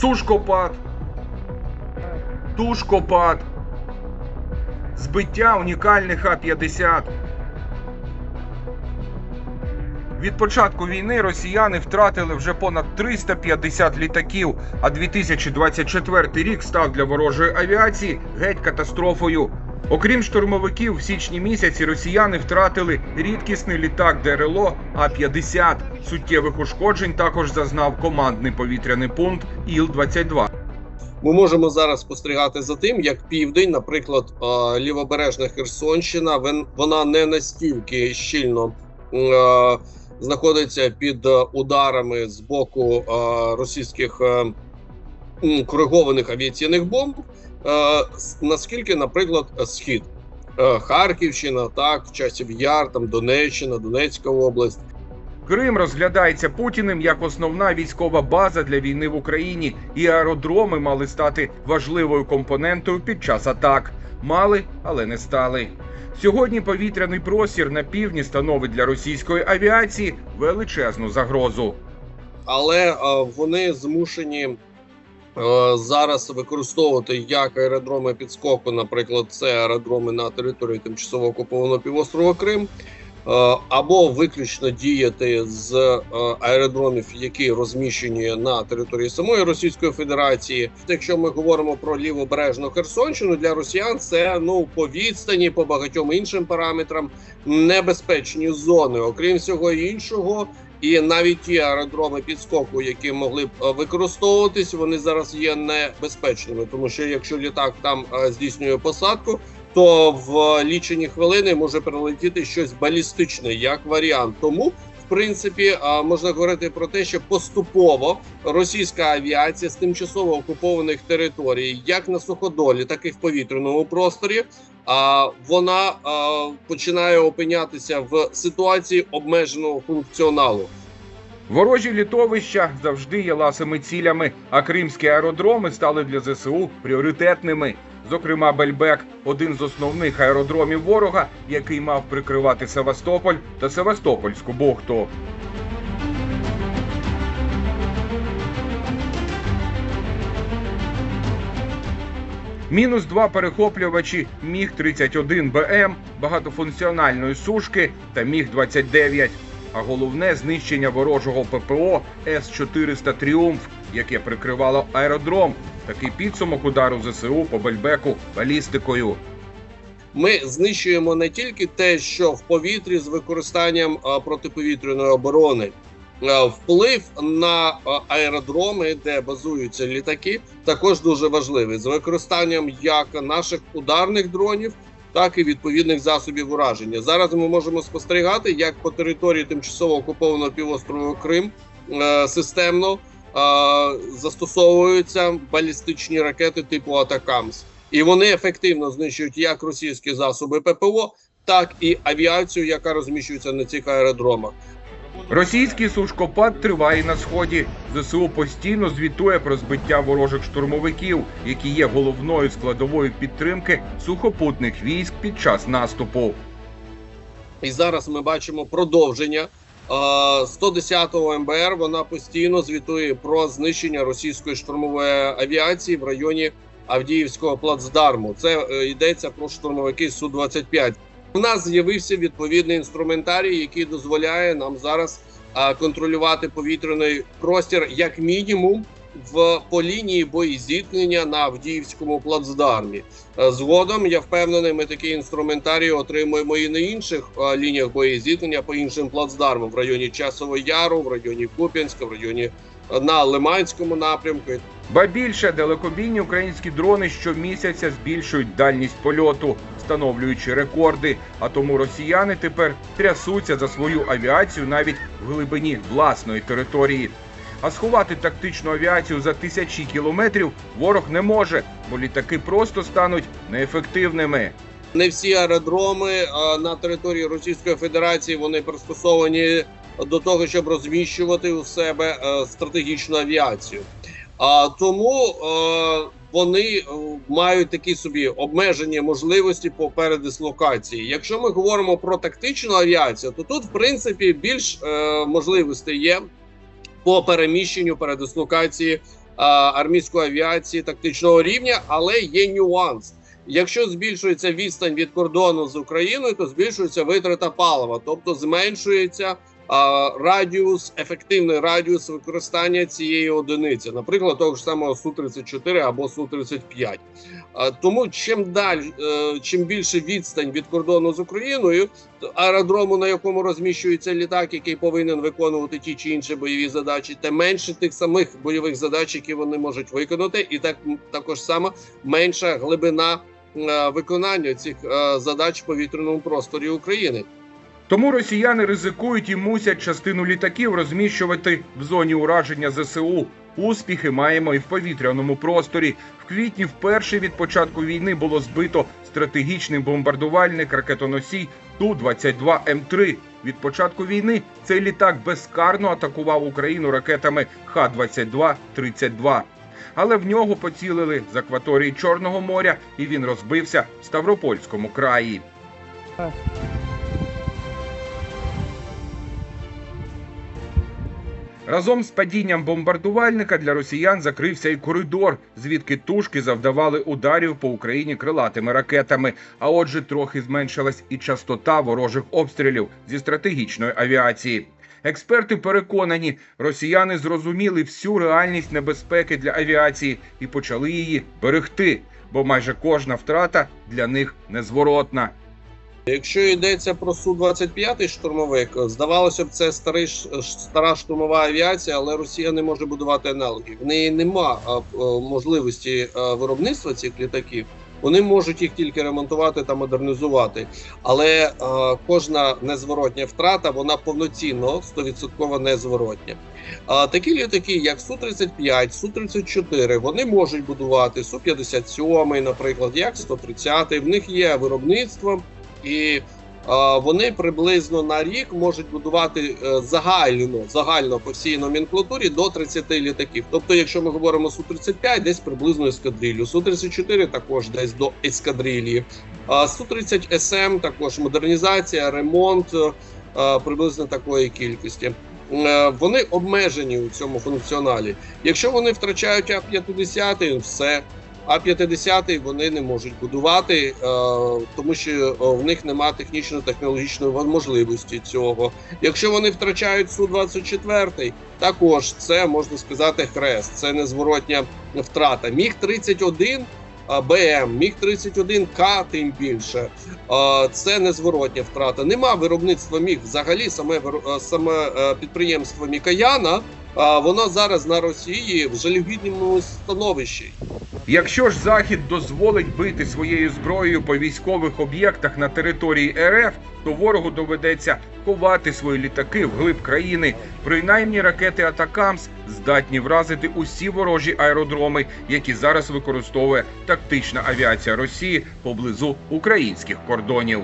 сушкопад, тушкопад, збиття унікальних А-50. Від початку війни росіяни втратили вже понад 350 літаків, а 2024 рік став для ворожої авіації геть катастрофою. Окрім штурмовиків, в січні місяці росіяни втратили рідкісний літак ДРЛО А-50. Суттєвих ушкоджень також зазнав командний повітряний пункт Іл-22. Ми можемо зараз спостерігати за тим, як південь, наприклад, лівобережна Херсонщина, вона не настільки щільно знаходиться під ударами з боку російських е, м, коригованих авіаційних бомб, е, наскільки, наприклад, схід. Е, Харківщина, так, часів Яр, там Донеччина, Донецька область. Крим розглядається Путіним як основна військова база для війни в Україні, і аеродроми мали стати важливою компонентою під час атак. Мали, але не стали. Сьогодні повітряний простір на півдні становить для російської авіації величезну загрозу. але е, вони змушені зараз використовувати як аеродроми підскоку, наприклад, це аеродроми на території тимчасово окупованого півострова Крим. е, Або виключно діяти з е, аеродромів, які розміщені на території самої Російської Федерації. Якщо ми говоримо про лівобережну Херсонщину, для росіян це ну по відстані, по багатьом іншим параметрам небезпечні зони. Окрім всього іншого, і навіть ті аеродроми підскоку, які могли б е, використовуватись, вони зараз є небезпечними, тому що якщо літак там е, здійснює посадку, то в лічені хвилини може прилетіти щось балістичне, як варіант. Тому в принципі е, можна говорити про те, що поступово російська авіація з тимчасово окупованих територій, як на суходолі, так і в повітряному просторі, вона а, починає опинятися в ситуації обмеженого функціоналу. Ворожі літовища завжди є ласими цілями, а кримські аеродроми стали для ЗСУ пріоритетними. Зокрема, Бельбек один з основних аеродромів ворога, який мав прикривати Севастополь та Севастопольську бухту. Мінус два перехоплювачі Міг 31 БМ, багатофункціональної сушки та Міг 29 а головне знищення ворожого ППО С-400 Тріумф, яке прикривало аеродром. Такий підсумок удару ЗСУ по Бельбеку балістикою. Ми знищуємо не тільки те, що в повітрі з використанням протиповітряної оборони. А, Вплив на аеродроми, де базуються літаки, також дуже важливий з використанням як наших ударних дронів, так і відповідних засобів ураження. Зараз ми можемо спостерігати, як по території тимчасово окупованого півострову Крим е, системно е, застосовуються балістичні ракети типу Атакамс, і вони ефективно знищують як російські засоби ППО, так і авіацію, яка розміщується на цих аеродромах. Російський сушкопад триває на сході. ЗСУ постійно звітує про збиття ворожих штурмовиків, які є головною складовою підтримки сухопутних військ під час наступу. І зараз ми бачимо продовження. Е, 110-го МБР вона постійно звітує про знищення російської штурмової авіації в районі Авдіївського плацдарму. Це е, йдеться про штурмовики су 25 У нас з'явився відповідний інструментарій, який дозволяє нам зараз контролювати повітряний простір як мінімум в по лінії боєзіткнення на Авдіївському плацдармі. Згодом я впевнений, ми такі інструментарії отримуємо і на інших лініях боєзіткнення по іншим плацдармам в районі Часового Яру, в районі Куп'янська, в районі на Лиманському напрямку. Ба більше далекобійні українські дрони щомісяця збільшують дальність польоту, встановлюючи рекорди. А тому росіяни тепер трясуться за свою авіацію навіть в глибині власної території. А сховати тактичну авіацію за тисячі кілометрів ворог не може, бо літаки просто стануть неефективними. Не всі аеродроми на території Російської Федерації вони пристосовані до того, щоб розміщувати у себе е, стратегічну авіацію. А тому е, вони е, мають такі собі обмежені можливості по передислокації. Якщо ми говоримо про тактичну авіацію, то тут в принципі більш е, можливостей є по переміщенню передислокації а, армійської авіації тактичного рівня, але є нюанс. Якщо збільшується відстань від кордону з Україною, то збільшується витрата палива, тобто зменшується радіус, ефективний радіус використання цієї одиниці, наприклад, того ж самого су 34 або су 35 а, Тому чим далі, е, чим більше відстань від кордону з Україною, аеродрому, на якому розміщується літак, який повинен виконувати ті чи інші бойові задачі, тим менше тих самих бойових задач, які вони можуть виконати, і так також само менша глибина е, виконання цих е, задач в повітряному просторі України. Тому росіяни ризикують і мусять частину літаків розміщувати в зоні ураження ЗСУ. Успіхи маємо і в повітряному просторі. В квітні вперше від початку війни було збито стратегічний бомбардувальник ракетоносій Ту-22 М3. Від початку війни цей літак безкарно атакував Україну ракетами Х-22-32. Але в нього поцілили з акваторії Чорного моря, і він розбився в Ставропольському краї. Разом з падінням бомбардувальника для росіян закрився і коридор, звідки тушки завдавали ударів по Україні крилатими ракетами. А отже, трохи зменшилась і частота ворожих обстрілів зі стратегічної авіації. Експерти переконані, росіяни зрозуміли всю реальність небезпеки для авіації і почали її берегти, бо майже кожна втрата для них незворотна. Якщо йдеться про су 25 штурмовик, здавалося б, це старий стара штурмова авіація, але Росія не може будувати аналогів. В неї нема е, можливості а, виробництва цих літаків. Вони можуть їх тільки ремонтувати та модернізувати. Але а, кожна незворотня втрата вона повноцінно 100% незворотня. А, такі літаки, як су 35 су 34 вони можуть будувати су 57 наприклад, як 130 В них є виробництво і е, вони приблизно на рік можуть будувати е, загально, загально по всій номенклатурі до 30 літаків. Тобто, якщо ми говоримо су 35 десь приблизно ескадрилью, су 34 також десь до ескадрилії, су 30 СМ також модернізація, ремонт е, приблизно такої кількості. Вони обмежені у цьому функціоналі. Якщо вони втрачають А-50, все. А-50 вони не можуть будувати, е, тому що е, в них немає технічно-технологічної можливості цього. Якщо вони втрачають Су-24, також це можна сказати хрест, це незворотня втрата. Міг 31 а, БМ, міг 31 К, тим більше. Це незворотня втрата. Нема виробництва міг взагалі саме е, саме е, підприємство Мікояна. А, Воно зараз на Росії в жалюгідному становищі. Якщо ж Захід дозволить бити своєю зброєю по військових об'єктах на території РФ, то ворогу доведеться ховати свої літаки вглиб країни. Принаймні ракети Атакамс здатні вразити усі ворожі аеродроми, які зараз використовує тактична авіація Росії поблизу українських кордонів.